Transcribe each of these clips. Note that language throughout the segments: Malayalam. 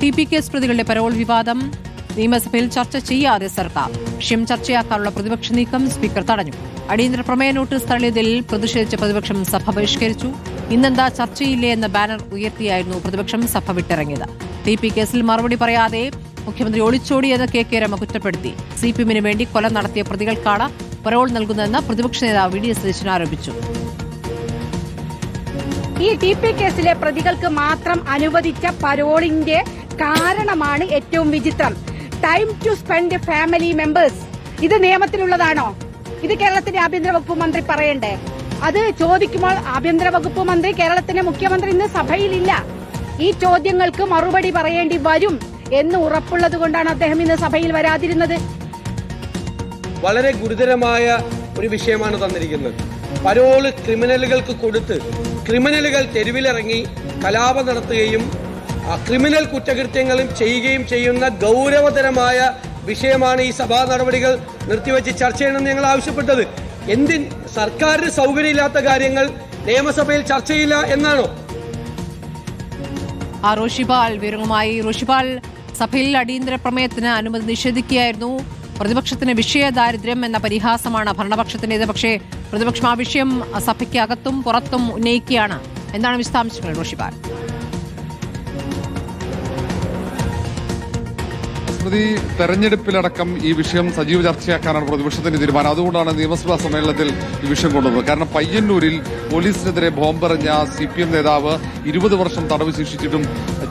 ടി പി കേസ് പ്രതികളുടെ പരോൾ വിവാദം. നിയമസഭയിൽ ചർച്ച ചെയ്യാതെ സർക്കാർ. വിഷയം ചർച്ചയാക്കാനുള്ള പ്രതിപക്ഷ നീക്കം സ്പീക്കർ തടഞ്ഞു. അടിയന്തര പ്രമേയ നോട്ടീസ് തള്ളിയതിൽ പ്രതിഷേധിച്ച പ്രതിപക്ഷം സഭ ബഹിഷ്കരിച്ചു. ഇന്നെന്താ ചർച്ചയില്ലേ എന്ന ബാനർ ഉയർത്തിയായിരുന്നു പ്രതിപക്ഷം സഭ വിട്ടിറങ്ങിയത്. ടി പി കേസിൽ മറുപടി പറയാതെ മുഖ്യമന്ത്രി ഒളിച്ചോടിയെന്ന് കെ കെ രമ കുറ്റപ്പെടുത്തി. സി പി എമ്മിന് വേണ്ടി കൊല നടത്തിയ പ്രതികൾക്കാണ് പരോൾ നൽകുന്നതെന്ന് പ്രതിപക്ഷ നേതാവ് വി ഡി സതീശൻ ആരോപിച്ചു. ഈ ടി പി കേസിലെ പ്രതികൾക്ക് മാത്രം അനുവദിച്ച പരോളിന്റെ കാരണമാണ് ഏറ്റവും വിചിത്രം. Time to spend family members ഇത് നിയമത്തിലുള്ളതാണോ? ഇത് കേരളത്തിന്റെ ആഭ്യന്തര വകുപ്പ് മന്ത്രി പറയണ്ടേ? അത് ചോദിക്കുമ്പോൾ ആഭ്യന്തര വകുപ്പ് മന്ത്രി കേരളത്തിന്റെ മുഖ്യമന്ത്രി ഇന്ന് സഭയിലില്ല. ഈ ചോദ്യങ്ങൾക്ക് മറുപടി പറയേണ്ടി വരും എന്ന് ഉറപ്പുള്ളത് കൊണ്ടാണ് അദ്ദേഹം ഇന്ന് സഭയിൽ വരാതിരുന്നത്. വളരെ ഗുരുതരമായ ഒരു വിഷയമാണ് തന്നിരിക്കുന്നത്. പരോൾ ക്രിമിനലുകൾക്ക് കൊടുത്ത് ക്രിമിനലുകൾ തെരുവിലിറങ്ങി കലാപം നടത്തുകയും ക്രിമിനൽ കുറ്റകൃത്യങ്ങളും ചെയ്യുകയും ചെയ്യുന്ന ഗൗരവതരമായ വിഷയമാണ് ഈ സഭാ നടപടികൾ നിർത്തിവെച്ച് ചർച്ച ചെയ്യണമെന്ന് ഞങ്ങൾ ആവശ്യപ്പെട്ടത്. എന്തിൻ സർക്കാരിന് സൗകര്യമില്ലാത്ത കാര്യങ്ങൾ നിയമസഭയിൽ ചർച്ചയില്ല എന്നാണോ? ആ റോഷിപാൽ വിവരങ്ങളുമായി. റോഷിപാൽ സഭയിൽ അടിയന്തര പ്രമേയത്തിന് അനുമതി നിഷേധിക്കുകയായിരുന്നു. പ്രതിപക്ഷത്തിന് വിഷയ ദാരിദ്ര്യം എന്ന പരിഹാസമാണ് ഭരണപക്ഷത്തിന്റേത് പക്ഷേ പ്രതിപക്ഷം ആ വിഷയം സഭയ്ക്ക് അകത്തും പുറത്തും ഉന്നയിക്കുകയാണ്. എന്താണ് വിശദാംശങ്ങൾ റോഷിപാൽ സ്മൃതി തെരഞ്ഞെടുപ്പിലടക്കം ഈ വിഷയം സജീവ ചർച്ചയാക്കാനാണ് പ്രതിപക്ഷത്തിന്റെ തീരുമാനം. അതുകൊണ്ടാണ് നിയമസഭാ സമ്മേളനത്തിൽ ഈ വിഷയം കൊണ്ടുവന്നത്. കാരണം പയ്യന്നൂരിൽ പോലീസിനെതിരെ ബോംബെറിഞ്ഞ സി പി എം നേതാവ് ഇരുപത് വർഷം തടവ് ശിക്ഷിച്ചിട്ടും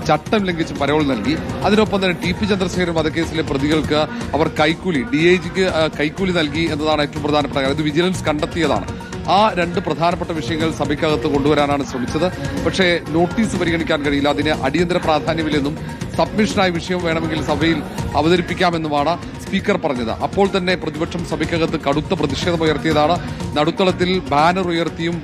ചട്ടം ലംഘിച്ച് പരോൾ നൽകി. അതിനൊപ്പം തന്നെ ടി പി ചന്ദ്രശേഖരൻ വധക്കേസിലെ പ്രതികൾക്ക് അവർ കൈക്കൂലി ഡി ഐ ജിക്ക് കൈക്കൂലി നൽകി എന്നതാണ് ഏറ്റവും പ്രധാനപ്പെട്ട കാര്യം ഇത് വിജിലൻസ് കണ്ടെത്തിയതാണ്. ആ രണ്ട് പ്രധാനപ്പെട്ട വിഷയങ്ങൾ സഭയ്ക്കകത്ത് കൊണ്ടുവരാനാണ് ശ്രമിച്ചത്. പക്ഷേ നോട്ടീസ് പരിഗണിക്കാൻ കഴിയില്ല. അതിന് അടിയന്തര പ്രാധാന്യമില്ലെന്നും സബ്മിഷനായ വിഷയം വേണമെങ്കിൽ സഭയിൽ അവതരിപ്പിക്കാമെന്നുമാണ് സ്പീക്കർ പറഞ്ഞത്. അപ്പോൾ തന്നെ പ്രതിപക്ഷം സഭയ്ക്കകത്ത് കടുത്ത പ്രതിഷേധം ഉയർത്തിയതാണ്. നടുത്തളത്തിൽ ബാനർ ഉയർത്തിയും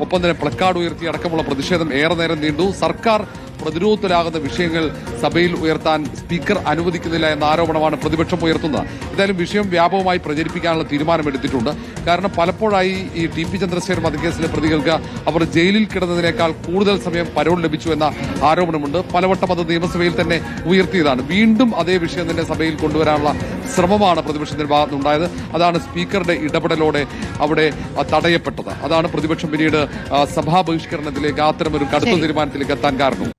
ഒപ്പം തന്നെ പ്ലക്കാർഡ് ഉയർത്തി അടക്കമുള്ള പ്രതിഷേധം ഏറെ നേരം നീണ്ടു. സർക്കാർ പ്രതിരോധത്തിലാകുന്ന വിഷയങ്ങൾ സഭയിൽ ഉയർത്താൻ സ്പീക്കർ അനുവദിക്കുന്നില്ല എന്ന ആരോപണമാണ് പ്രതിപക്ഷം ഉയർത്തുന്നത്. എന്തായാലും വിഷയം വ്യാപകമായി പ്രചരിപ്പിക്കാനുള്ള തീരുമാനമെടുത്തിട്ടുണ്ട്. കാരണം പലപ്പോഴായി ഈ ടി പി ചന്ദ്രശേഖർ വധക്കേസിലെ പ്രതികൾക്ക് അവർ ജയിലിൽ കിടന്നതിനേക്കാൾ കൂടുതൽ സമയം പരോൾ ലഭിച്ചു എന്ന ആരോപണമുണ്ട്. പലവട്ടം അത് നിയമസഭയിൽ തന്നെ ഉയർത്തിയതാണ്. വീണ്ടും അതേ വിഷയം തന്നെ സഭയിൽ കൊണ്ടുവരാനുള്ള ശ്രമമാണ് പ്രതിപക്ഷത്തിന്റെ ഭാഗത്തുനിന്നുണ്ടായത് അതാണ് സ്പീക്കറുടെ ഇടപെടലോടെ അവിടെ തടയപ്പെട്ടത്. അതാണ് പ്രതിപക്ഷം പിന്നീട് സഭാ ബഹിഷ്കരണത്തിലേക്ക് അത്തരമൊരു കടുത്ത തീരുമാനത്തിലേക്ക് എത്താൻ കാരണം.